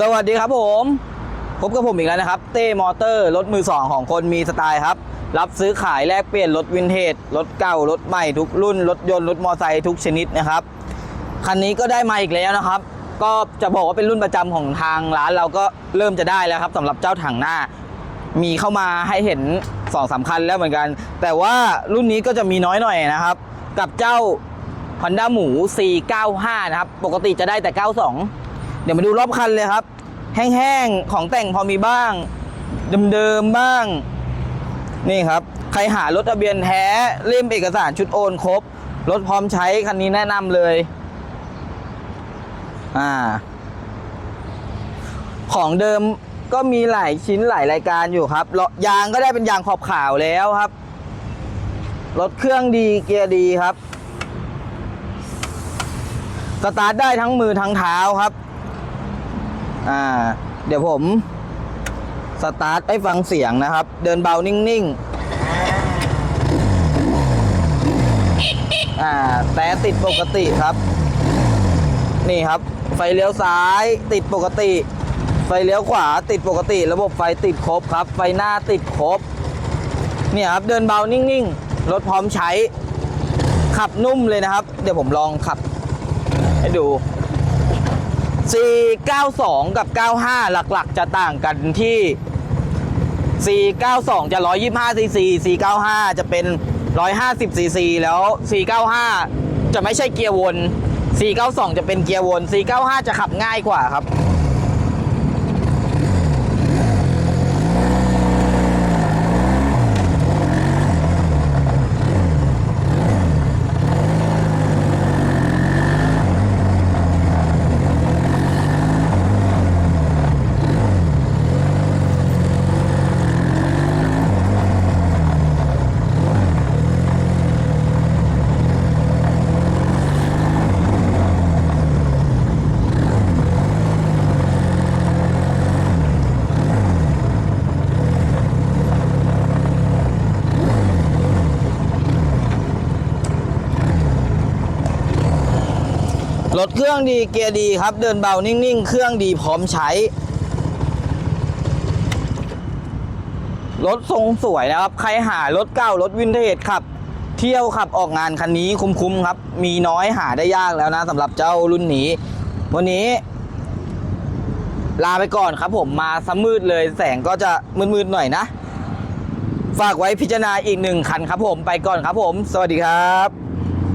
สวัสดีครับผม พบกับผมอีกแล้วนะครับ เต้มอเตอร์รถมือสองของคนมีสไตล์ครับ รับซื้อขายแลกเปลี่ยนรถวินเทจรถเก่ารถใหม่ทุกรุ่น รถยนต์รถมอเตอร์ไซค์ทุกชนิดนะครับ คันนี้ก็ได้มาอีกแล้วนะครับ ก็จะบอกว่าเป็นรุ่นประจำของทางร้านเราก็เริ่มจะได้แล้วครับสำหรับเจ้าถังหน้า มีเข้ามาให้เห็น2อสาคัญแล้วเหมือนกัน แต่ว่ารุ่นนี้ก็จะมีน้อยหน่อยนะครับ กับเจ้า Honda หมู C95 นะครับ ปกติจะได้แต่ 92 เดี๋ยวมาดูรอบคันเลยครับ แห้งๆ ของแต่งพอมีบ้าง เดิมๆ บ้าง นี่ครับ ใครหารถทะเบียนแท้เล่มเอกสารชุดโอนครบ รถพร้อมใช้คันนี้แนะนำเลย อ่า ของเดิมก็มีหลายชิ้นหลายรายการอยู่ครับล้อยางก็ได้เป็นยางขอบขาวแล้วครับ รถเครื่องดีเกียร์ดีครับสตาร์ทได้ทั้งมือทั้งเท้าครับ อ่า เดี๋ยวผมสตาร์ทให้ฟังเสียงนะครับ เดินเบานิ่งๆอ่าแต่ติดปกติครับ นี่ครับ ไฟเลี้ยวซ้ายติดปกติ ไฟเลี้ยวขวาติดปกติ ระบบไฟติดครบครับ ไฟหน้าติดครบ เนี่ยครับ เดินเบานิ่งๆรถพร้อมใช้ ขับนุ่มเลยนะครับ เดี๋ยวผมลองขับ ให้ดู 492 กับ 95 หลักๆ จะต่างกันที่ 492 จะ 125 cc 495 จะเป็น 150 cc แล้ว 495 จะไม่ใช่เกียร์วน 492 จะเป็นเกียร์วน 495 จะขับง่ายกว่าครับ ถเครื่องดีเกียร์ดีครับ เดินเบานิ่งๆ เครื่องดีพร้อมใช้ รถทรงสวยนะครับ ใครหารถเก่ารถวินเทจขับ เที่ยวขับออกงานคันนี้คุ้มๆครับ มีน้อยหาได้ยากแล้วนะสำหรับเจ้ารุ่นนี้ วันนี้ ลาไปก่อนครับผมมาสมืดเลยแสงก็จะมืดๆหน่อยนะ ฝากไว้พิจารณาอีกหนึ่งคันครับผมไปก่อนครับผม สวัสดีครับ